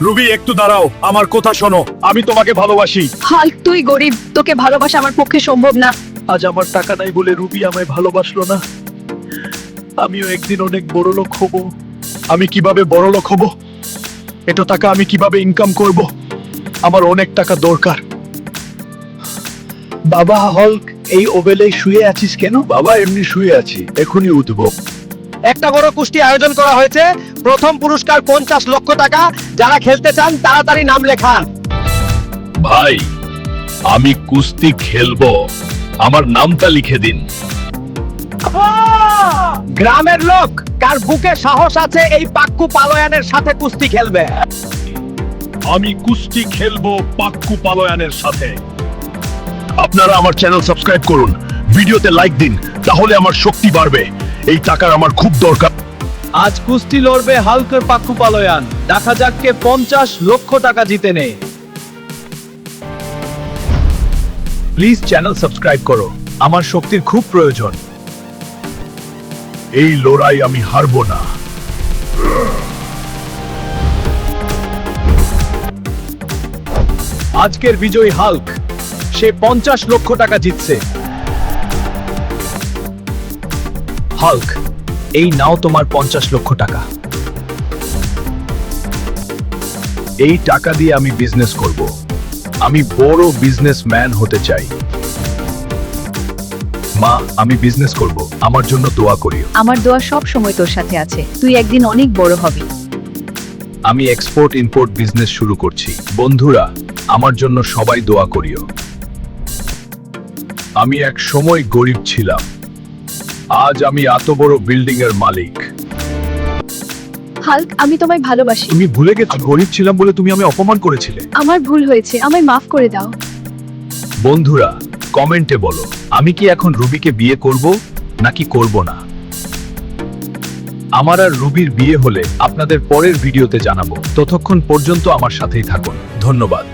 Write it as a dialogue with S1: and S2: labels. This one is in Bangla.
S1: রুবি একটু দাঁড়াও। আমার কথা শোনো। আমি তোমাকে ভালোবাসি।
S2: হাল্ক তুই গরিব। তোকে ভালোবাসা আমার পক্ষে সম্ভব না।
S1: আজ আমার টাকা নাই বলে রুবি আমায় ভালোবাসলো না। আমিও একদিন অনেক বড় লোক হব। আমি কীভাবে বড় লোক হব? এত টাকা আমি কীভাবে ইনকাম করব? আমার অনেক টাকা দরকার। বাবা হল্ক এই ওভেলে শুয়ে আছিস কেন? বাবা এমনি শুয়ে আছি। এখনই উঠবো।
S3: একটা বড় কুস্তি আয়োজন করা হয়েছে। প্রথম পুরস্কার পঞ্চাশ লক্ষ টাকা। যারা খেলতে চান তাড়াতাড়ি নাম লেখান।
S1: ভাই আমি কুস্তি খেলব। আমার নামটা লিখে দিন।
S3: গ্রামের লোক কার বুকে সাহস আছে এই পাক্কু পালয়ানের সাথে কুস্তি খেলবে।
S1: আমি কুস্তি খেলব পাক্কু পালয়ানের সাথে। আপনারা আমার চ্যানেল সাবস্ক্রাইব করুন ভিডিওতে লাইক দিন তাহলে আমার শক্তি বাড়বে। এই টাকার আমার খুব দরকার।
S3: আজ কুস্তি লড়বে হালকের পাক্কু পালয়ান দেখা যাক কে পঞ্চাশ লক্ষ টাকা জিতে নেয়।
S1: প্লিজ চ্যানেল সাবস্ক্রাইব করো, আমার শক্তির খুব প্রয়োজন। এই লড়াই আমি হারবো না।
S3: আজকের বিজয়ী হাল্ক, সে পঞ্চাশ লক্ষ টাকা জিতছে। হাল্ক এই নাও তোমার পঞ্চাশ লক্ষ টাকা।
S1: এই টাকা দিয়ে আমি বিজনেস করব। আমি বড় বিজনেসম্যান হতে চাই। মা আমি বিজনেস করব। আমার জন্য দোয়া করিও।
S2: আমার দোয়া সব সময় তোর সাথে আছে। তুই একদিন অনেক বড় হবি।
S1: আমি এক্সপোর্ট ইম্পোর্ট বিজনেস শুরু করছি। বন্ধুরা আমার জন্য সবাই দোয়া করিও। আমি এক সময় গরিব ছিলাম। আজ আমি এত বড় বিল্ডিং এর মালিক।
S2: হাল্ক আমি তোমায় ভালোবাসি।
S1: তুমি ভুলে গেছো গরিব ছিলাম বলে তুমি আমি অপমান করেছিলে।
S2: আমার ভুল হয়েছে আমায় মাফ করে দাও।
S1: বন্ধুরা কমেন্টে বলো আমি কি এখন রুবিকে বিয়ে করব নাকি করব না? আমার আর রুবির বিয়ে হলে আপনাদের পরের ভিডিওতে জানাব। ততক্ষণ পর্যন্ত আমার সাথেই থাকুন। ধন্যবাদ।